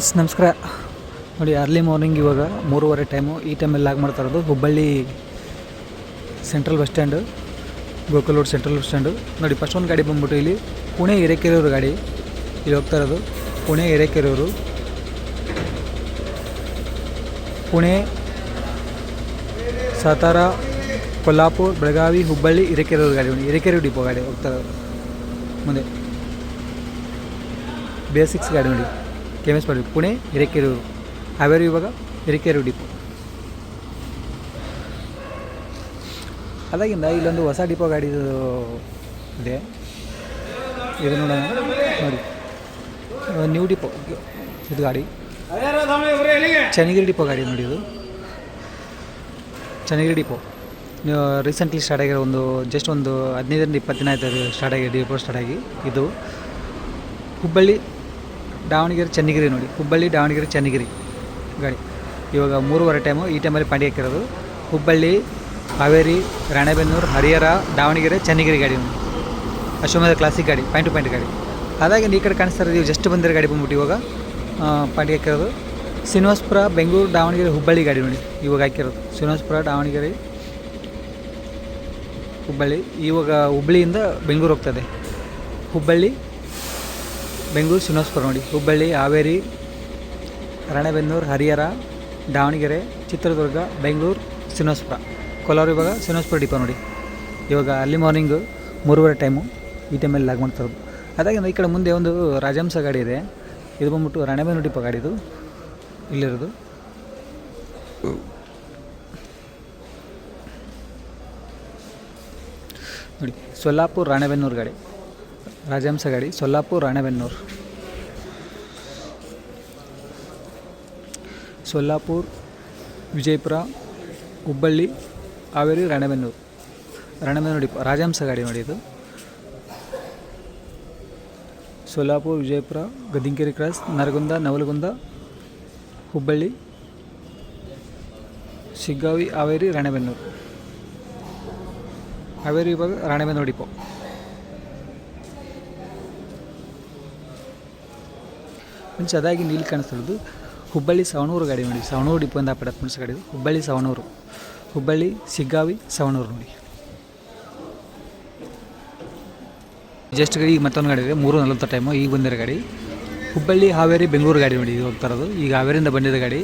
Friends, ನಮಸ್ಕಾರ. ನೋಡಿ early morning ಇವಾಗ ಮೂರುವರೆ ಟೈಮು ಈ ಟೈಮಲ್ಲಿ ಲಾಗ್ ಮಾಡ್ತಾ ಇರೋದು Hubballi central bus stand Gokul road central bus stand ನೋಡಿ ಫಸ್ಟ್ ಒಂದು ಗಾಡಿ ಬಂದ್ಬಿಟ್ಟು ಇಲ್ಲಿ ಪುಣೆ ಹಿರೇಕೆರೂರು ಗಾಡಿ. ಇಲ್ಲಿ ಹೋಗ್ತಾ ಇರೋದು ಪುಣೆ ಹಿರೇಕೆರೂರು. ಪುಣೆ, ಸಾತಾರ, ಕೊಲ್ಲಾಪುರ್, ಬೆಳಗಾವಿ, ಹುಬ್ಬಳ್ಳಿ, ಹಿರೇಕೆರೂರು ಗಾಡಿ. ಒಂದು ಹಿರೇಕೆರೆ ಡಿಪೋ ಗಾಡಿ ಹೋಗ್ತಾ ಇರೋದು. ಮುಂದೆ. ಬೇಸಿಕ್ಸ್ ಗಾಡಿ ನೋಡಿ. ಕೆ ಎಂ ಎಸ್ ಮಾಡಬೇಕು ಪುಣೆ, ಹಿರೇಕೆರೂರು. ಹಾವೇರಿ ಇವಾಗ ಹಿರೇಕೆರೂರು ಡಿಪೋ. ಅದಾಗಿಂದ ಇಲ್ಲೊಂದು ಹೊಸ ಡಿಪೋ ಗಾಡಿ ಇದೆ. ಇದು ನೋಡೋಣ. ನೋಡಿ. New depot. ಇದು ಗಾಡಿ. ಚನ್ನಗಿರಿ ಡಿಪೋ ಗಾಡಿ ನೋಡಿ ಇದು. ಚನ್ನಗಿರಿ ಡಿಪೋ. ರೀಸೆಂಟ್ಲಿ ಸ್ಟಾರ್ಟ್ ಆಗಿರೋ ಒಂದು, ಜಸ್ಟ್ ಒಂದು ಹದಿನೈದರಿಂದ ಇಪ್ಪತ್ತು ದಿನ ಆಯ್ತು ಸ್ಟಾರ್ಟ್ ಆಗಿ, ಡಿಪೋ ಸ್ಟಾರ್ಟ್ ಆಗಿ. ಇದು ಹುಬ್ಬಳ್ಳಿ ದಾವಣಗೆರೆ ಚನ್ನಗಿರಿ ನೋಡಿ. ಹುಬ್ಬಳ್ಳಿ, ದಾವಣಗೆರೆ, ಚನ್ನಗಿರಿ ಗಾಡಿ. ಇವಾಗ ಮೂರುವರೆ ಟೈಮು ಈ ಟೈಮಲ್ಲಿ ಪಾಂಡಿ ಹಾಕಿರೋದು ಹುಬ್ಬಳ್ಳಿ, ಹಾವೇರಿ, ರಾಣೆಬೆನ್ನೂರು, ಹರಿಹರ, ದಾವಣಗೆರೆ, ಚನ್ನಗಿರಿ ಗಾಡಿ ಅಶ್ವಮೇಧ ಕ್ಲಾಸಿಕ್ ಗಾಡಿ ಪಾಯಿಂಟ್ ಟು ಪಾಯಿಂಟ್ ಗಾಡಿ. ಅದಾಗಿ ಈ ಕಡೆ ಕಾಣಿಸ್ತಾ ಇರೋದು ಜಸ್ಟ್ ಬಂದಿರೋ ಗಾಡಿ ಬಂದ್ಬಿಟ್ಟು ಇವಾಗ ಪಾಂಡಿ ಹಾಕಿರೋದು ಶ್ರೀನಿವಾಸಪುರ, ಬೆಂಗಳೂರು, ದಾವಣಗೆರೆ, ಹುಬ್ಬಳ್ಳಿ ಗಾಡಿ ನೋಡಿ, ಇವಾಗ ಹಾಕಿರೋದು. ಶ್ರೀನಿವಾಸಪುರ, ದಾವಣಗೆರೆ, ಹುಬ್ಬಳ್ಳಿ, ಇವಾಗ ಹುಬ್ಬಳ್ಳಿಯಿಂದ ಬೆಂಗಳೂರು ಹೋಗ್ತದೆ ಹುಬ್ಬಳ್ಳಿ ಬೆಂಗಳೂರು ಶ್ರೀನಿವಾಸಪುರ ನೋಡಿ ಹುಬ್ಬಳ್ಳಿ, ಹಾವೇರಿ ರಾಣೆಬೆನ್ನೂರು ಹರಿಹರ, ದಾವಣಗೆರೆ, ಚಿತ್ರದುರ್ಗ, ಬೆಂಗಳೂರು ಶ್ರೀನಿವಾಸಪುರ, ಕೋಲಾರ ಇವಾಗ ಶ್ರೀನಿವಾಸಪುರ ಡಿಪೋ ನೋಡಿ ಇವಾಗ ಅರ್ಲಿ ಮಾರ್ನಿಂಗು ಮೂರುವರೆ ಟೈಮು ಈ ಟೈಮಲ್ಲಿ ಲಾಗ್ ಮಾಡ್ತಾ ಇರೋದು. ಅದಾಗಿಂದ ಈ ಕಡೆ ಮುಂದೆ ಒಂದು ರಾಜಹಂಸ ಗಾಡಿ ಇದೆ. ಇದು ಬಂದ್ಬಿಟ್ಟು ರಾಣೆಬೆನ್ನೂರು ಡಿಪೋ ಗಾಡಿದು ಇಲ್ಲಿರೋದು. ನೋಡಿ, ಸೊಲ್ಲಾಪುರ್ ರಾಣೆಬೆನ್ನೂರು ಗಾಡಿ. ರಾಜಹಂಸ ಗಾಡಿ ಸೊಲ್ಲಾಪುರ್, ರಾಣೆಬೆನ್ನೂರು. ಸೊಲ್ಲಾಪುರ್, ವಿಜಯಪುರ, ಹುಬ್ಬಳ್ಳಿ, ಹಾವೇರಿ, ರಾಣೆಬೆನ್ನೂರು. ರಾಣೆಬೆನ್ನೂರು ಡಿಪೋ ರಾಜಹಂಸ ಗಾಡಿ ನೋಡಿ ಇದು. ಸೊಲ್ಲಾಪುರ್, ವಿಜಯಪುರ ಗದಿಂಕೇರಿ ಕ್ರಾಸ್, ನರಗುಂದ, ನವಲಗುಂದ, ಹುಬ್ಬಳ್ಳಿ, ಶಿಗ್ಗಾವಿ, ಹಾವೇರಿ, ರಾಣೆಬೆನ್ನೂರು. ಹಾವೇರಿ ಇವಾಗ ರಾಣೆಬೆನ್ನೂರು ಡಿಪೋ. ಮುಂಚೆ ಅದಾಗಿ ನೀಲಿ ಕಾಣಿಸ್ತಿರೋದು. ಹುಬ್ಬಳ್ಳಿ ಸವಣೂರು ಗಾಡಿ ನೋಡಿ. ಸವಣೂರು ಡಿಪೋಯಿಂದ ಪಡತ್ ಮುಂಚೆ ಗಾಡಿ ಹುಬ್ಬಳ್ಳಿ ಸವಣೂರು. ಹುಬ್ಬಳ್ಳಿ, ಸಿಗ್ಗಾವಿ, ಸವಣೂರು ನೋಡಿ. ಜಸ್ಟ್ ಈಗ ಮತ್ತೊಂದು ಗಾಡಿ ಇದೆ. ಮೂರು ನಲವತ್ತು ಟೈಮು ಈಗ ಬಂದಿರೋ ಗಾಡಿ. ಹುಬ್ಬಳ್ಳಿ, ಹಾವೇರಿ, ಬೆಂಗಳೂರು ಗಾಡಿ ನೋಡಿ ಇದು ಹೋಗ್ತಾ ಈಗ ಹಾವೇರಿಂದ ಬಂದಿದ್ದ ಗಾಡಿ.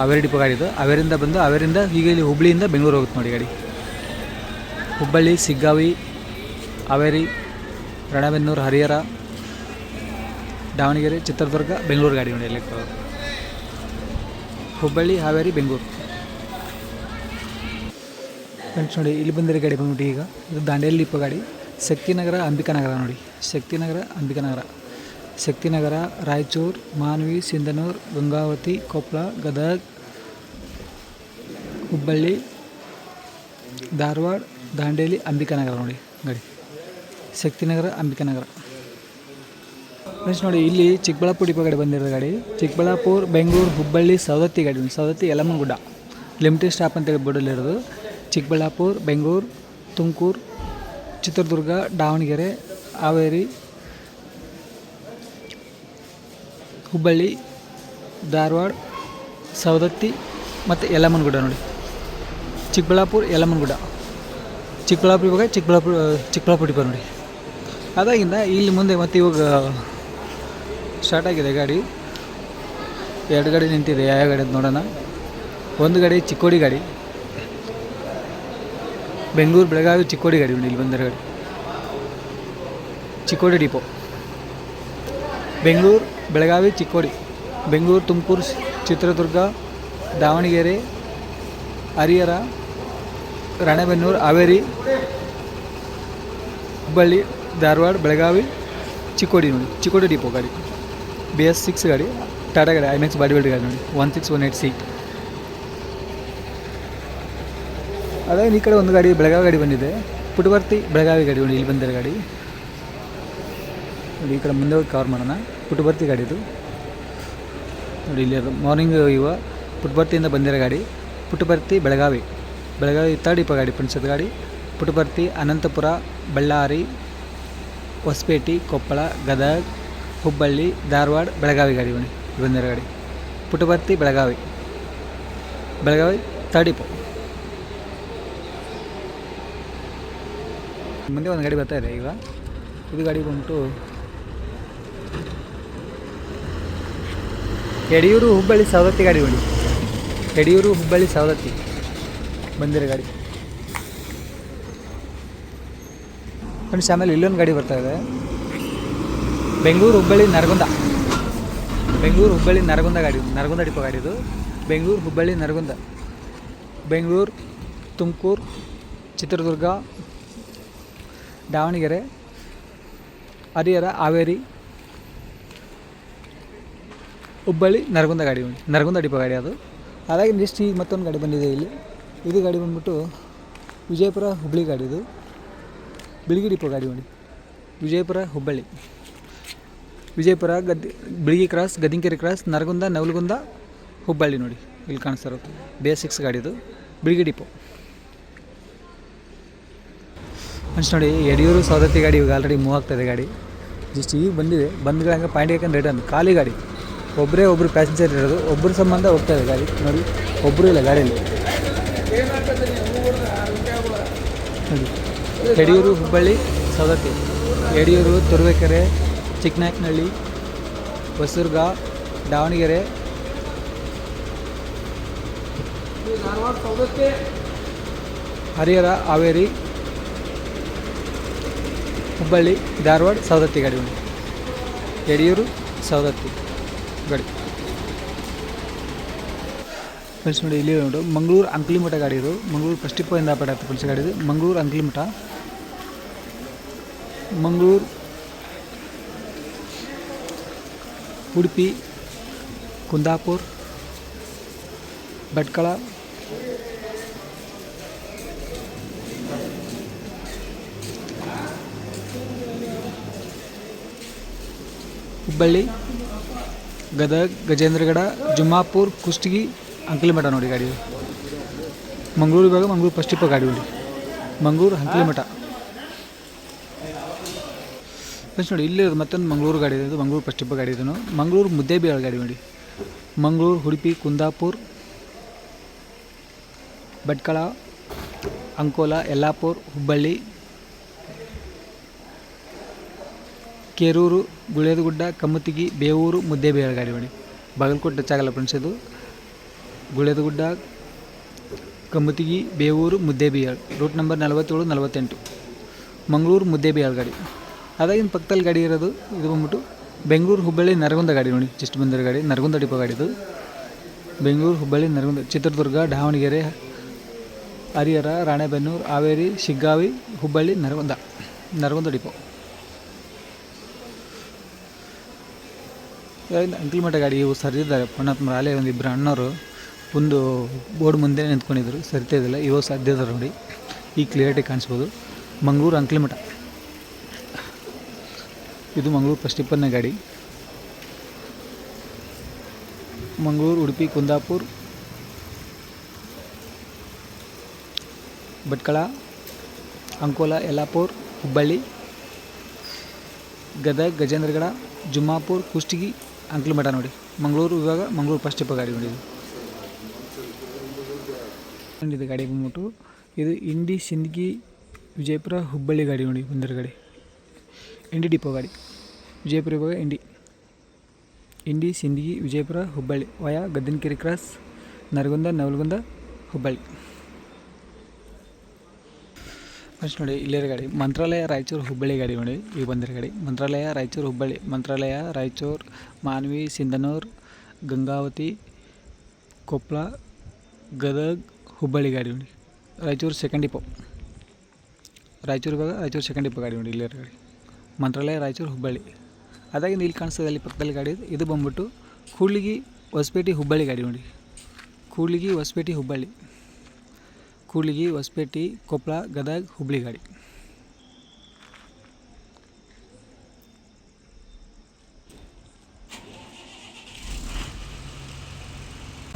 ಹಾವೇರಿ ಡಿಪೋ ಗಾಡಿ ಇದು. ಹಾವೇರಿಂದ ಬಂದು ಹಾವೇರಿಂದ ಈಗ ಇಲ್ಲಿ ಹುಬ್ಬಳ್ಳಿಯಿಂದ ಬೆಂಗಳೂರು ಹೋಗುತ್ತೆ ನೋಡಿ ಗಾಡಿ. ಹುಬ್ಬಳ್ಳಿ, ಸಿಗ್ಗಾವಿ, ಹಾವೇರಿ, ರಣಬೆನ್ನೂರು, ಹರಿಹರ ದಾವಣಗೆರೆ, ಚಿತ್ರದುರ್ಗ, ಬೆಂಗಳೂರು ಗಾಡಿ ನೋಡಿ ಇರೋದು. ಹುಬ್ಬಳ್ಳಿ, ಹಾವೇರಿ, ಬೆಂಗಳೂರು. ಫ್ರೆಂಡ್ಸ್ ನೋಡಿ, ಇಲ್ಲಿ ಬಂದಿರೋ ಗಾಡಿ ಬಂದ್ಬಿಟ್ಟು ಈಗ, ಇದು ದಾಂಡೇಲಿ ಡಿಪೋ ಗಾಡಿ. ಶಕ್ತಿನಗರ ಅಂಬಿಕಾನಗರ ನೋಡಿ. ಶಕ್ತಿನಗರ ಅಂಬಿಕಾನಗರ ಶಕ್ತಿನಗರ, ರಾಯಚೂರು, ಮಾನ್ವಿ, ಸಿಂಧನೂರು, ಗಂಗಾವತಿ ಕೊಪ್ಪಳ ಗದಗ, ಹುಬ್ಬಳ್ಳಿ, ಧಾರವಾಡ, ದಾಂಡೇಲಿ ಅಂಬಿಕಾನಗರ ನೋಡಿ ಗಾಡಿ. ಶಕ್ತಿನಗರ ಅಂಬಿಕಾನಗರ ಫ್ರೆಂಡ್ಸ್ ನೋಡಿ, ಇಲ್ಲಿ ಚಿಕ್ಕಬಳ್ಳಾಪುರ ಡಿಪೋ ಗಾಡಿ ಬಂದಿರೋ ಗಾಡಿ. ಚಿಕ್ಕಬಳ್ಳಾಪುರ, ಬೆಂಗಳೂರು, ಹುಬ್ಬಳ್ಳಿ, ಸವದತ್ತಿ ಗಾಡಿ ಸವದತ್ತಿ ಯಲಮನಗುಡ್ಡ ಲಿಮಿಟೆಡ್ ಸ್ಟಾಪ್ ಅಂತೇಳಿ ಬೋರ್ಡಲ್ಲಿರೋದು ಚಿಕ್ಕಬಳ್ಳಾಪುರ, ಬೆಂಗಳೂರು, ತುಮಕೂರು, ಚಿತ್ರದುರ್ಗ, ದಾವಣಗೆರೆ, ಹಾವೇರಿ, ಹುಬ್ಬಳ್ಳಿ, ಧಾರವಾಡ, ಸವದತ್ತಿ ಮತ್ತು ಯಲಮನಗುಡ್ಡ ನೋಡಿ. ಚಿಕ್ಕಬಳ್ಳಾಪುರ ಯಲಮನಗುಡ್ಡ ಚಿಕ್ಕಬಳ್ಳಾಪುರ ಇವಾಗ ಚಿಕ್ಕಬಳ್ಳಾಪುರ ಚಿಕ್ಕಬಳ್ಳಾಪುರ ಡಿಪೋ ನೋಡಿ. ಅದಾಗಿಂದ ಇಲ್ಲಿ ಮುಂದೆ ಮತ್ತು ಇವಾಗ ಸ್ಟಾರ್ಟ್ ಆಗಿದೆ ಗಾಡಿ. ಎರಡು ಗಾಡಿ ನಿಂತಿದೆ ಯಾವ ಗಾಡಿ ಅಂತ ನೋಡೋಣ. ಒಂದು ಗಾಡಿ ಚಿಕ್ಕೋಡಿ ಗಾಡಿ. ಬೆಂಗಳೂರು ಬೆಳಗಾವಿ ಚಿಕ್ಕೋಡಿ ಗಾಡಿ ಇಲ್ಲಿ ಬಂದಿರೋ ಗಾಡಿ. ಚಿಕ್ಕೋಡಿ ಡಿಪೋ. ಬೆಂಗಳೂರು ಬೆಳಗಾವಿ ಚಿಕ್ಕೋಡಿ. ಬೆಂಗಳೂರು ತುಮಕೂರು ಚಿತ್ರದುರ್ಗ, ದಾವಣಗೆರೆ, ಹರಿಹರ, ರಾಣೆಬೆನ್ನೂರು, ಹಾವೇರಿ, ಹುಬ್ಬಳ್ಳಿ, ಧಾರವಾಡ, ಬೆಳಗಾವಿ, ಚಿಕ್ಕೋಡಿ ನೋಡಿ. ಚಿಕ್ಕೋಡಿ ಡಿಪೋ ಗಾಡಿ. ಬಿ ಎಸ್ ಸಿಕ್ಸ್ ಗಾಡಿ ಟಾಟಾ ಗಾಡಿ ಐಮೆಕ್ಸ್ ಬಾಡಿ ಬಿಲ್ಡ್ ಗಾಡಿ ನೋಡಿ one six one eight C ಅದೇ ಈ ಕಡೆ ಒಂದು ಗಾಡಿ ಬೆಳಗಾವಿ ಗಾಡಿ ಬಂದಿದೆ. ಪುಟವರ್ತಿ ಬೆಳಗಾವಿ ಗಾಡಿ ನೋಡಿ, ಇಲ್ಲಿ ಬಂದಿರೋ ಗಾಡಿ. ನೋಡಿ, ಈ ಕಡೆ ಮುಂದೆ ಹೋಗಿ ಕವರ್ ಮಾಡೋಣ. ಪುಟವರ್ತಿ ಗಾಡಿ ಇದು. ನೋಡಿ, ಇಲ್ಲಿ ಮಾರ್ನಿಂಗ್ ಇವ ಪುಟಬರ್ತಿಯಿಂದ ಬಂದಿರೋ ಗಾಡಿ. ಪುಟಬರ್ತಿ ಬೆಳಗಾವಿ. ಬೆಳಗಾವಿ ತರ್ಡ್ ಇಪ್ಪ ಗಾಡಿ ಪುಣ್ಸದ ಗಾಡಿ. ಪುಟಬರ್ತಿ ಅನಂತಪುರ, ಬಳ್ಳಾರಿ, ಹೊಸಪೇಟೆ, ಕೊಪ್ಪಳ, ಗದಗ್ ಹುಬ್ಬಳ್ಳಿ, ಧಾರವಾಡ, ಬೆಳಗಾವಿ ಗಾಡಿ ಬನ್ನಿ. ಇವನ್ನೆರ ಗಾಡಿ. ಪುಟ್ಟಭರ್ತಿ ಬೆಳಗಾವಿ. ಬೆಳಗಾವಿ, ತರ್ಡಿಪು. ಮುಂದೆ ಒಂದು ಗಾಡಿ ಬರ್ತಾ ಇದೆ ಈಗ. ಇದು ಗಾಡಿ ಬಂದುಬಿಟ್ಟು ಯಡಿಯೂರು ಹುಬ್ಬಳ್ಳಿ, ಸವದತ್ತಿ ಗಾಡಿ ಬನ್ನಿ. ಯಡಿಯೂರು ಹುಬ್ಬಳ್ಳಿ, ಸವದತ್ತಿ. ಬಂದಿರೋ ಗಾಡಿ. ಫ್ರೆಂಡ್ಸ್, ಆಮೇಲೆ ಇಲ್ಲೊಂದು ಗಾಡಿ ಬರ್ತಾ ಇದೆ. ಬೆಂಗಳೂರು ಹುಬ್ಬಳ್ಳಿ ನರಗುಂದ. ಬೆಂಗಳೂರು ಹುಬ್ಬಳ್ಳಿ ನರಗುಂದ ಗಾಡಿ, ನರಗುಂದ ಡಿಪೋ ಗಾಡಿ ಇದು. ಬೆಂಗಳೂರು ಹುಬ್ಬಳ್ಳಿ ನರಗುಂದ. ಬೆಂಗಳೂರು, ತುಮಕೂರು, ಚಿತ್ರದುರ್ಗ, ದಾವಣಗೆರೆ, ಹರಿಹರ, ಹಾವೇರಿ, ಹುಬ್ಬಳ್ಳಿ ನರಗುಂದ ಗಾಡಿ, ನರಗುಂದ ಡಿಪೋ ಗಾಡಿ ಅದು. ಅದಾಗಿ ನೆಕ್ಸ್ಟ್ ಈಗ ಮತ್ತೊಂದು ಗಾಡಿ ಬಂದಿದೆ ಇಲ್ಲಿ. ಇದು ಗಾಡಿ ಬಂದ್ಬಿಟ್ಟು ವಿಜಯಪುರ ಹುಬ್ಬಳ್ಳಿ ಗಾಡಿ ಇದು. ಬಿಳಿಗಿ ಡಿಪೋ ಗಾಡಿ ನೋಡಿ. ವಿಜಯಪುರ ಹುಬ್ಬಳ್ಳಿ. ವಿಜಯಪುರ, ಗದ್, ಬಿಳಿಗಿ ಕ್ರಾಸ್ ಗದಿಂಕೆರೆ ಕ್ರಾಸ್ ನರಗುಂದ, ನವಲಗುಂದ, ಹುಬ್ಬಳ್ಳಿ ನೋಡಿ. ಇಲ್ಲಿ ಕಾಣಿಸ್ತಾ ಇರೋದು. ಬೇಸಿಕ್ಸ್ ಗಾಡಿದು ಬಿಳಿಗಿ ಡಿಪೋ ಫ್ರೆಂಡ್ಸ್ ನೋಡಿ, ಯಡಿಯೂರು ಸವದತ್ತಿ ಗಾಡಿ ಇವಾಗ ಆಲ್ರೆಡಿ ಮೂವ್ ಆಗ್ತಾಯಿದೆ ಗಾಡಿ. ಜಸ್ಟ್ ಈಗ ಬಂದಿದೆ. ಬಂದ್ಗಳಂಗೆ ಪಾಯಿಂಟ್ ಹಾಕೊಂಡು ರಿಟರ್ನ್ ಖಾಲಿ ಗಾಡಿ. ಒಬ್ಬರೇ ಒಬ್ಬರು ಪ್ಯಾಸೆಂಜರ್ ಇರೋದು. ಒಬ್ಬರ ಸಂಬಂಧ ಹೋಗ್ತಾ ಇದೆ ಗಾಡಿ. ನೋಡಿ ಒಬ್ಬರು ಇಲ್ಲ ಗಾಡಿಯಲ್ಲಿ. ಯಡಿಯೂರು, ಹುಬ್ಬಳ್ಳಿ, ಸವದತ್ತಿ. ಯಡಿಯೂರು, ತುರುವೇಕೆರೆ ಚಿಕ್ಕನಾಯಕನಹಳ್ಳಿ ಹೊಸದುರ್ಗ, ದಾವಣಗೆರೆ. ಹರಿಹರ, ಹಾವೇರಿ, ಹುಬ್ಬಳ್ಳಿ, ಧಾರವಾಡ, ಸವದತ್ತಿ ಗಾಡಿ ಯಡಿಯೂರು, ಸವದತ್ತಿ ಗಾಡಿ. ಫ್ರೆಂಡ್ಸ್ ನೋಡಿ ಇಲ್ಲಿ ನೋಡು. ಮಂಗಳೂರು ಅಂಕ್ಲಿಮಠ ಗಾಡಿ ಇದು. ಮಂಗಳೂರು ಫಸ್ಟ್ ಇಂದ ಆಗ್ತದೆ ಫ್ರೆಂಡ್ಸ್ ಗಾಡಿ ಇದು. ಮಂಗಳೂರು ಅಂಕ್ಲಿಮಠ. ಮಂಗಳೂರು ಉಡುಪಿ, ಕುಂದಾಪುರ್, ಭಟ್ಕಳ, ಹುಬ್ಬಳ್ಳಿ, ಗದಗ್, ಗಜೇಂದ್ರಗಡ, ಜುಮ್ಮಾಪುರ್, ಕುಷ್ಟಗಿ ಅಂಕಲಿಮಠ ನೋಡಿ ಗಾಡಿ. ಮಂಗಳೂರು ಇವಾಗ ಮಂಗಳೂರು ಫಸ್ಟ್ ಇಪ್ಪ ಗಾಡಿ ನೋಡಿ ಮಂಗಳೂರು ಅಂಕಲಿಮಠ ಫ್ರೆಂಡ್ಸ್ ನೋಡಿ, ಇಲ್ಲಿ ಮತ್ತೊಂದು ಮಂಗಳೂರು ಗಾಡಿ ಇದೆ. ಮಂಗಳೂರು ಫಸ್ಟ್ ಇಪ್ಪ ಗಾಡಿ ಇದನ್ನು. ಮಂಗಳೂರು ಮುದ್ದೇಬಿಹಾಳ್ ಗಾಡಿ ನೋಡಿ. ಮಂಗಳೂರು, ಉಡುಪಿ, ಕುಂದಾಪುರ್, ಭಟ್ಕಳ, ಅಂಕೋಲ, ಯಲ್ಲಾಪುರ್, ಹುಬ್ಬಳ್ಳಿ, ಕೇರೂರು ಗುಳೇದಗುಡ್ಡ ಕಮ್ಮತಿಗಿ ಬೇವೂರು, ಮುದ್ದೇಬಿಹಾಳ್ ಗಾಡಿ ನೋಡಿ. ಬಾಗಲಕೋಟೆ ಟಚ್ ಆಗಲ್ಲ ಫ್ರೆಂಡ್ಸ್ ಇದು. ಗುಳೇದಗುಡ್ಡ ಕಮ್ಮತಿಗಿ ಬೇವೂರು, ಮುದ್ದೇಬಿಹಾಳ್. ರೂಟ್ ನಂಬರ್ ನಲವತ್ತೇಳು, ನಲವತ್ತೆಂಟು. ಮಂಗಳೂರು ಮುದ್ದೇಬಿ ಗಾಡಿ. ಅದಾಗಿನ ಪಕ್ಕದಲ್ಲಿ ಗಾಡಿ ಇರೋದು, ಇದು ಬಂದ್ಬಿಟ್ಟು ಬೆಂಗಳೂರು ಹುಬ್ಬಳ್ಳಿ ನರಗುಂದ ಗಾಡಿ ನೋಡಿ ಜಸ್ಟ್ ಬಂದಿರೋ ಗಾಡಿ, ನರಗುಂದ ಡಿಪೋ ಗಾಡಿ ಇದು. ಬೆಂಗಳೂರು ಹುಬ್ಬಳ್ಳಿ ನರಗುಂದ, ಚಿತ್ರದುರ್ಗ, ದಾವಣಗೆರೆ, ಹರಿಹರ, ರಾಣೆಬೆನ್ನೂರು, ಹಾವೇರಿ, ಶಿಗ್ಗಾವಿ, ಹುಬ್ಬಳ್ಳಿ, ನರಗುಂದ ನರಗುಂದ ಡಿಪೋ. ಅಂಕಲ್ಮಠ ಗಾಡಿ ಇವು ಸರಿದಿದ್ದಾರೆ ಪುಣ್ಯಾತ್ಮರು ಅಲ್ಲೇ ಒಂದು ಇಬ್ಬರು ಅಣ್ಣವರು ಒಂದು ಬೋರ್ಡ್ ಮುಂದೆ ನಿಂತ್ಕೊಂಡಿದ್ರು. ಸರಿತಾ ಇದ್ದಿಲ್ಲ ಇವಾಗ ಸಾಧ್ಯ ಇದಾರೆ ನೋಡಿ. ಈ ಕ್ಲಿಯರಿಟಿ ಕಾಣಿಸ್ಬೋದು. ಮಂಗಳೂರು ಅಂಕಲಿಮಠ ಇದು ಮಂಗಳೂರು ಫಸ್ಟ್ ಇಪ್ಪತ್ತನೇ ಗಾಡಿ. ಮಂಗಳೂರು, ಉಡುಪಿ, ಕುಂದಾಪುರ್, ಭಟ್ಕಳ, ಅಂಕೋಲ, ಯಲ್ಲಾಪುರ್, ಹುಬ್ಬಳ್ಳಿ, ಗದಗ್, ಗಜೇಂದ್ರಗಡ, ಜುಮ್ಮಾಪುರ್, ಕುಷ್ಟಗಿ ಅಂಕಲಿಮಠ ನೋಡಿ. ಮಂಗಳೂರು ಇವಾಗ ಮಂಗಳೂರು ಫಸ್ಟ್ ಇಪ್ಪ ಗಾಡಿ ನೋಡಿ. ಇದು ಗಾಡಿ ಬಂದ್ಬಿಟ್ಟು, ಇದು ಇಂಡಿ, ಸಿಂದಗಿ, ವಿಜಯಪುರ, ಹುಬ್ಬಳ್ಳಿ ಗಾಡಿ ನೋಡಿ ಬಂದಿರೋ ಗಾಡಿ. ಇಂಡಿ ಡಿಪೋ ಗಾಡಿ ವಿಜಯಪುರ ಇವಾಗ Indi Indi Sindagi Vijayapura Hubballi via Gaddanakere cross Naragund Navalgund Hubballi first ನೋಡಿ, ಇಲ್ಲಿರೋ ಗಾಡಿ. ಮಂತ್ರಾಲಯ, ರಾಯಚೂರು ಹುಬ್ಬಳ್ಳಿ ಗಾಡಿ ನೋಡಿ. ಈಗ ಬಂದಿರೋ ಗಾಡಿ. ಮಂತ್ರಾಲಯ, ರಾಯಚೂರು ಹುಬ್ಬಳ್ಳಿ ಮಂತ್ರಾಲಯ, ರಾಯಚೂರು ಮಾನ್ವಿ ಸಿಂಧನೂರು ಗಂಗಾವತಿ ಕೊಪ್ಪಳ ಗದಗ್ ಹುಬ್ಬಳ್ಳಿ ಗಾಡಿ ನೋಡಿ. ರಾಯಚೂರು ಸೆಕೆಂಡ್ ಡಿಪೋ ರಾಯಚೂರು ಇವಾಗ ರಾಯಚೂರು ಸೆಕೆಂಡ್ ಡಿಪೋ ಗಾಡಿ ನೋಡಿ, ಇಲ್ಲಿರೋ ಗಾಡಿ. ಮಂತ್ರಾಲಯ, ರಾಯಚೂರು, ಹುಬ್ಬಳ್ಳಿ. ಅದಾಗಿ ಇಲ್ಲಿ ಕಾಣಿಸ್ತದೆ ಅಲ್ಲಿ ಪಕ್ಕದಲ್ಲಿ ಗಾಡಿ ಇದು. ಬಂದ್ಬಿಟ್ಟು ಕೂಡ್ಲಿಗಿ ಹೊಸಪೇಟೆ, ಹುಬ್ಬಳ್ಳಿ ಗಾಡಿ ನೋಡಿ. ಕೂಡ್ಲಿಗಿ ಹೊಸಪೇಟೆ, ಹುಬ್ಬಳ್ಳಿ. ಕೂಡ್ಲಿಗಿ ಹೊಸಪೇಟೆ ಕೊಪ್ಪಳ ಗದಗ, ಹುಬ್ಬಳ್ಳಿ ಗಾಡಿ.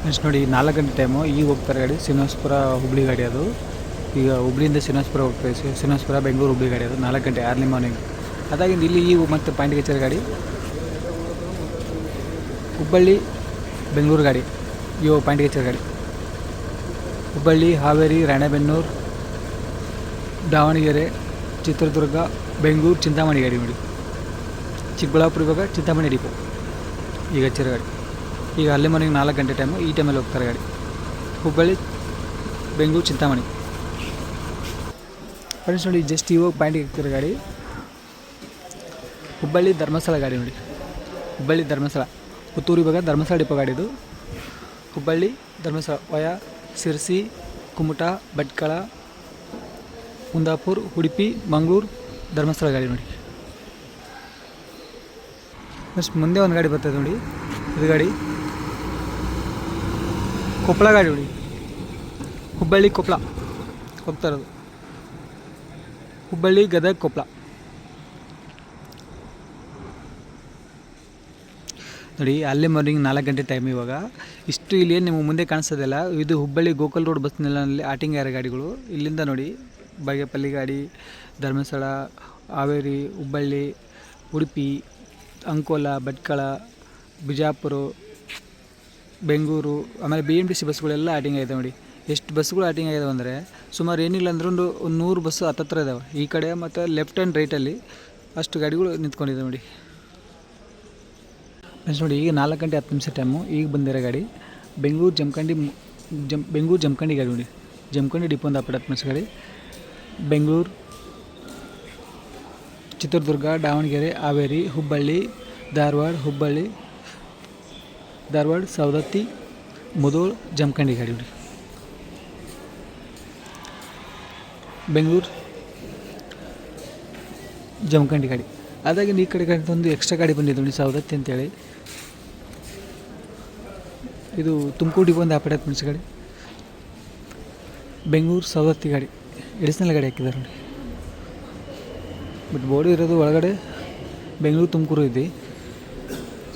ನೆಕ್ಸ್ಟ್ ನೋಡಿ ನಾಲ್ಕು ಗಂಟೆ ಟೈಮು ಈಗ ಹೋಗ್ತಾರೆ ಗಾಡಿ. ಶ್ರೀನಿವಾಸಪುರ ಹುಬ್ಬಳ್ಳಿ ಗಾಡಿ ಅದು. ಈಗ ಹುಬ್ಳಿಯಿಂದ ಶ್ರೀನಿವಾಸಪುರ ಹೋಗ್ತಾರೆ ಶ್ರೀ- ಶ್ರೀನಿವಾಸಪುರ ಬೆಂಗಳೂರು ಹುಬ್ಳಿ ಗಾಡಿ ಅದು. ನಾಲ್ಕು ಗಂಟೆ ಆರ್ಲಿ ಮಾರ್ನಿಂಗ್ ಅದಾಗಿಂದ ಇಲ್ಲಿ ಈಗ ಮತ್ತು ಪಾಯಿಂಟ್ ಗಾಡಿ, ಹುಬ್ಬಳ್ಳಿ, ಬೆಂಗಳೂರು ಗಾಡಿ ಇವು ಪಾಯಿಂಟ್ ಕಚೇರಿ ಗಾಡಿ. ಹುಬ್ಬಳ್ಳಿ, ಹಾವೇರಿ, ರಾಣೆಬೆನ್ನೂರು, ದಾವಣಗೆರೆ, ಚಿತ್ರದುರ್ಗ, ಬೆಂಗಳೂರು, ಚಿಂತಾಮಣಿ ಗಾಡಿ ನೋಡಿ. ಚಿಕ್ಕಬಳ್ಳಾಪುರ ಇವಾಗ ಚಿಂತಾಮಣಿ ಡಿಪೋ. ಈಗ ಹಚ್ಚಿರೋ ಗಾಡಿ. ಈಗ ಅಲ್ಲಿ ಮನೆಗೆ ನಾಲ್ಕು ಗಂಟೆ ಟೈಮು ಈ ಟೈಮಲ್ಲಿ ಹೋಗ್ತಾರೆ ಗಾಡಿ. ಹುಬ್ಬಳ್ಳಿ, ಬೆಂಗಳೂರು, ಚಿಂತಾಮಣಿ. ಫ್ರೆಂಡ್ಸ್ ನೋಡಿ ಜಸ್ಟ್ ಇವಾಗ ಪಾಯಿಂಟಿಗೆ ಹೋಗ್ತಾರೆ ಗಾಡಿ. ಹುಬ್ಬಳ್ಳಿ ಧರ್ಮಸ್ಥಳ ಗಾಡಿ ನೋಡಿ. ಹುಬ್ಬಳ್ಳಿ ಧರ್ಮಸ್ಥಳ. ಪುತ್ತೂರು ಇವಾಗ ಧರ್ಮಸ್ಥಳ ಡಿಪೋ ಗಾಡಿ ಇದು. ಹುಬ್ಬಳ್ಳಿ ಧರ್ಮಸ್ಥಳ ವಯ ಸಿರ್ಸಿ ಕುಮಟಾ, ಭಟ್ಕಳ, ಕುಂದಾಪುರ್, ಉಡುಪಿ, ಮಂಗಳೂರು ಧರ್ಮಸ್ಥಳ ಗಾಡಿ ನೋಡಿ. ನೆಕ್ಸ್ಟ್ ಮುಂದೆ ಒಂದು ಗಾಡಿ ಬರ್ತದೆ ನೋಡಿ. ಇದು ಗಾಡಿ. ಕೊಪ್ಪಳ ಗಾಡಿ ನೋಡಿ. ಹುಬ್ಬಳ್ಳಿ ಕೊಪ್ಪಳ. ಹೋಗ್ತಾ ಇರೋದು. ಹುಬ್ಬಳ್ಳಿ ಗದಗ ಕೊಪ್ಪಳ. ನೋಡಿ ಅಲ್ಲೇ ಮಾರ್ನಿಂಗ್ ನಾಲ್ಕು ಗಂಟೆ ಟೈಮ್ ಇವಾಗ. ಇಷ್ಟು ಇಲ್ಲಿ ಏನು ನಿಮಗೆ ಮುಂದೆ ಕಾಣಿಸೋದಿಲ್ಲ. ಇದು ಹುಬ್ಬಳ್ಳಿ ಗೋಕಲ್ ರೋಡ್ ಬಸ್ ನಿಲ್ದಾಣದಲ್ಲಿ ಆಟಿಂಗ್ ಯಾರ ಗಾಡಿಗಳು. ಇಲ್ಲಿಂದ ನೋಡಿ, ಬಾಗೇಪಲ್ಲಿ ಗಾಡಿ ಧರ್ಮಸ್ಥಳ ಹಾವೇರಿ, ಹುಬ್ಬಳ್ಳಿ, ಉಡುಪಿ, ಅಂಕೋಲ, ಭಟ್ಕಳ, ಬಿಜಾಪುರ, ಬೆಂಗಳೂರು, ಆಮೇಲೆ ಬಿ ಎಂ ಟಿ ಸಿ ಬಸ್ಗಳೆಲ್ಲ ಆಟಿಂಗ್ ಆಗಿದೆ ನೋಡಿ. ಎಷ್ಟು ಬಸ್ಗಳು ಆಟಿಂಗ್ ಆಗಿದೆ ಅಂದರೆ, ಸುಮಾರು ಏನಿಲ್ಲ ಅಂದ್ರೂ ಒಂದು ನೂರು ಬಸ್ಸು ಹತ್ತತ್ರ ಇದಾವೆ. ಈ ಕಡೆ ಮತ್ತು ಲೆಫ್ಟ್ ಆ್ಯಂಡ್ ರೈಟಲ್ಲಿ ಅಷ್ಟು ಗಾಡಿಗಳು ನಿಂತ್ಕೊಂಡಿದೆ ನೋಡಿ. ಫ್ರೆಂಡ್ಸ್ ನೋಡಿ, ಈಗ ನಾಲ್ಕು ಗಂಟೆ ಹತ್ತು ನಿಮಿಷ ಟೈಮು ಈಗ ಬಂದಿರೋ ಗಾಡಿ, ಬೆಂಗಳೂರು ಜಮಖಂಡಿ ಜಮ್ ಬೆಂಗಳೂರು ಜಮಖಂಡಿ ಗಾಡಿ ನೋಡಿ. ಜಮಖಂಡಿ ಡಿಪೋ ಒಂದು ನಿಮಿಷ ಗಾಡಿ. ಬೆಂಗಳೂರು, ಚಿತ್ರದುರ್ಗ, ದಾವಣಗೆರೆ, ಹಾವೇರಿ, ಹುಬ್ಬಳ್ಳಿ, ಧಾರವಾಡ ಹುಬ್ಬಳ್ಳಿ, ಧಾರವಾಡ, ಸವದತ್ತಿ, ಮುದೋಳ್, ಜಮಖಂಡಿ ಗಾಡಿ ನೋಡಿ. ಬೆಂಗಳೂರು, ಜಮಖಂಡಿ ಗಾಡಿ. ಅದಾಗಿ ಈ ಕಡೆ ಗಾಡಿ ಒಂದು ಎಕ್ಸ್ಟ್ರಾ ಗಾಡಿ ಬಂದಿದ್ದು ನೋಡಿ, ಸವದತ್ತಿ ಅಂತೇಳಿ. ಇದು ತುಮಕೂರು ಡಿಪೋ ಒಂದು ಆಪರೇಟ್ ಮೆಣಸು ಗಾಡಿ. ಬೆಂಗಳೂರು ಸವದತ್ತಿ ಗಾಡಿ. ಎಡಿಸ್ನಲ್ ಗಾಡಿ ಹಾಕಿದ್ದಾರೆ ನೋಡಿ. ಬಟ್ ಬೋರ್ಡ್ ಇರೋದು ಒಳಗಡೆ ಬೆಂಗಳೂರು ತುಮಕೂರು ಇದೆ.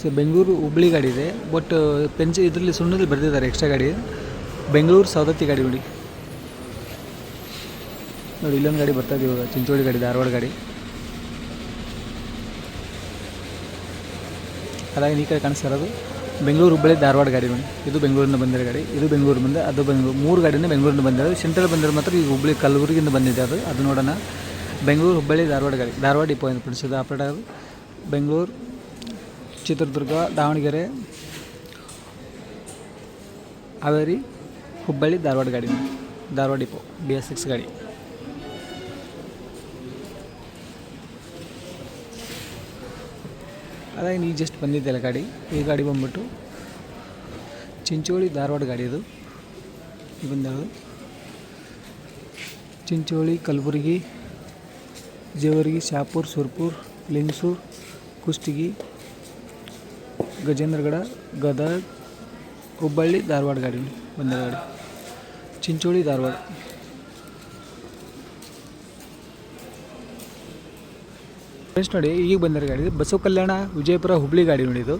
ಸೊ ಬೆಂಗಳೂರು ಹುಬ್ಳಿ ಗಾಡಿ ಇದೆ. ಬಟ್ ಪೆನ್ಸಿ ಇದರಲ್ಲಿ ಸುಣ್ಣದಲ್ಲಿ ಬರೆದಿದ್ದಾರೆ ಎಕ್ಸ್ಟ್ರಾ ಗಾಡಿ. ಬೆಂಗಳೂರು ಸವದತ್ತಿ ಗಾಡಿ ನೋಡಿ. ನೋಡಿ, ಇಲ್ಲೊಂದು ಗಾಡಿ ಬರ್ತಾ ಇವಾಗ. ಚಿಂಚೋಳಿ ಗಾಡಿ, ಧಾರವಾಡ ಗಾಡಿ. ಅದಾಗಿ ನೀ ಕಡೆ ಕಾಣಿಸ್ತಾ ಇರೋದು. ಬೆಂಗಳೂರು ಹುಬ್ಬಳ್ಳಿ ಧಾರವಾಡ ಗಾಡಿ ನೋಡಿ ಇದು ಬೆಂಗಳೂರಿಂದ ಬಂದಿರೋ ಗಾಡಿ, ಇದು ಬೆಂಗಳೂರು ಬಂದೆ, ಅದು ಬೆಂಗಳೂರು, ಮೂರು ಗಾಡಿನೇ ಬೆಂಗಳೂರಿಂದ ಬಂದಿರೋದು. ಸೆಂಟ್ರಲ್ ಬಂದಿರೋ ಮಾತ್ರ ಈಗ ಹುಬ್ಬಳ್ಳಿ ಕಲಬುರಗಿಯಿಂದ ಬಂದಿದೆ ಅದು. ಅದು ನೋಡೋಣ. ಬೆಂಗಳೂರು ಹುಬ್ಬಳ್ಳಿ ಧಾರವಾಡ ಗಾಡಿ, ಧಾರವಾಡ ಡಿಪೋ ಅಂತ ಫ್ರೆಂಡ್ಸ್ ಆಪರೇಟ್ ಆಗೋದು ಬೆಂಗಳೂರು, ಚಿತ್ರದುರ್ಗ, ದಾವಣಗೆರೆ, ಹಾವೇರಿ, ಹುಬ್ಬಳ್ಳಿ, ಧಾರವಾಡ ಗಾಡಿ. Dharwad depot B S six ಗಾಡಿ. ಅದಾಗಿ ನೀವು ಜಸ್ಟ್ ಬಂದಿದ್ದೆಲ್ಲ ಗಾಡಿ. ಈ ಗಾಡಿ ಬಂದ್ಬಿಟ್ಟು ಚಿಂಚೋಳಿ ಧಾರವಾಡ ಗಾಡಿ ಅದು. ಈ ಬಂದಾಗ ಚಿಂಚೋಳಿ, ಕಲಬುರಗಿ, ಜೇವರ್ಗಿ, ಶಾಪುರ್, ಸುರ್ಪುರ್, ಲಿಂಗ್ಸೂರ್ ಕುಷ್ಟಗಿ ಗಜೇಂದ್ರಗಡ, ಗದಗ, ಹುಬ್ಬಳ್ಳಿ, ಧಾರವಾಡ ಗಾಡಿ ಬಂದ ಗಾಡಿ. ಚಿಂಚೋಳಿ, ಧಾರವಾಡ. ಫ್ರೆಂಡ್ಸ್ ನೋಡಿ, ಈಗ ಬಂದಿರೋ ಗಾಡಿ ಬಸವ ಕಲ್ಯಾಣ ವಿಜಯಪುರ ಹುಬ್ಳಿ ಗಾಡಿ ನೋಡಿ ಇದು.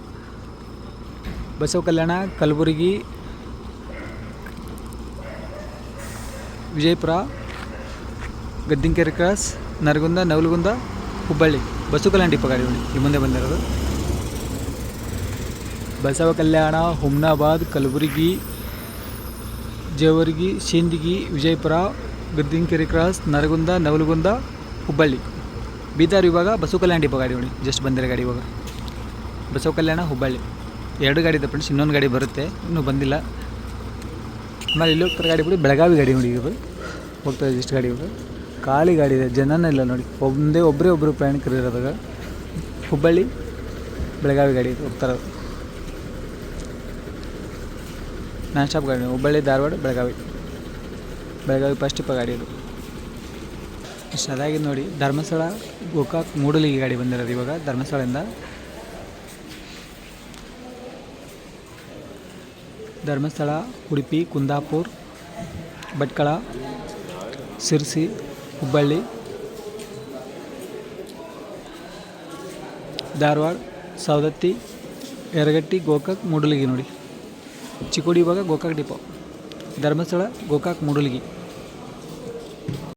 ಬಸವ ಕಲ್ಯಾಣ, ಕಲಬುರಗಿ, ವಿಜಯಪುರ, ಗದ್ದಿಂಕೆರೆ ಕ್ರಾಸ್ ನರಗುಂದ, ನವಲಗುಂದ, ಹುಬ್ಬಳ್ಳಿ. ಬಸವ ಕಲ್ಯಾಣ ಡಿಪೋ ಗಾಡಿ ನೋಡಿ, ಈ ಮುಂದೆ ಬಂದಿರೋದು. ಬಸವ ಕಲ್ಯಾಣ, ಹುಮ್ನಾಬಾದ್, ಕಲಬುರಗಿ, ಜೇವರ್ಗಿ ಸಿಂದಗಿ ವಿಜಯಪುರ, ಗದ್ದಿಂಕೆರೆ ಕ್ರಾಸ್ ನರಗುಂದ, ನವಲಗುಂದ, ಹುಬ್ಬಳ್ಳಿ. ಬೀದರ್ ಇವಾಗ ಬಸವ ಕಲ್ಯಾಣ ಡಿಪೋ ಗಾಡಿ ನೋಡಿ. ಜಸ್ಟ್ ಬಂದಿರೋ ಗಾಡಿ ಇವಾಗ. ಬಸವ ಕಲ್ಯಾಣ ಹುಬ್ಬಳ್ಳಿ. ಎರಡು ಗಾಡಿ ಇದೆ ಫ್ರೆಂಡ್ಸ್ ಇನ್ನೊಂದು ಗಾಡಿ ಬರುತ್ತೆ, ಇನ್ನೂ ಬಂದಿಲ್ಲ. ಆಮೇಲೆ ಇಲ್ಲಿ ಹೋಗ್ತಾರೆ ಗಾಡಿ ಬಿಡಿ. ಬೆಳಗಾವಿ ಗಾಡಿ ನೋಡಿ ಇವರು ಹೋಗ್ತಾರೆ ಜಸ್ಟ್ ಗಾಡಿ ಇವಾಗ. ಖಾಲಿ ಗಾಡಿ ಇದೆ, ಜನನೇ ಇಲ್ಲ ನೋಡಿ. ಒಂದೇ ಒಬ್ಬರೇ ಒಬ್ಬರು ಪ್ರಯಾಣಿಕರು ಇರೋದಾಗ ಹುಬ್ಬಳ್ಳಿ, ಬೆಳಗಾವಿ ಗಾಡಿ ಹೋಗ್ತಾರೆ ನಾನ್ ಸ್ಟಾಪ್ ಗಾಡಿ, ಹುಬ್ಬಳ್ಳಿ, ಧಾರವಾಡ, ಬೆಳಗಾವಿ. ಬೆಳಗಾವಿ ಫಸ್ಟ್ ಇಪ್ಪ ಗಾಡಿ ಇದು ಅದಾಗಿ ನೋಡಿ, ಧರ್ಮಸ್ಥಳ, ಗೋಕಾಕ್ ಮೂಡಲಿಗೆ ಗಾಡಿ ಬಂದಿರೋದು ಇವಾಗ, ಧರ್ಮಸ್ಥಳದಿಂದ. ಧರ್ಮಸ್ಥಳ, ಉಡುಪಿ, ಕುಂದಾಪುರ್, ಭಟ್ಕಳ, ಸಿರ್ಸಿ, ಹುಬ್ಬಳ್ಳಿ, ಧಾರವಾಡ, ಸವದತ್ತಿ, ಯರಗಟ್ಟಿ, ಗೋಕಾಕ್ ಮೂಡಲಿಗಿ ನೋಡಿ. ಚಿಕ್ಕೋಡಿ ಇವಾಗ ಗೋಕಾಕ್ ಡಿಪೋ. ಧರ್ಮಸ್ಥಳ, ಗೋಕಾಕ್ ಮೂಡಲಿಗಿ.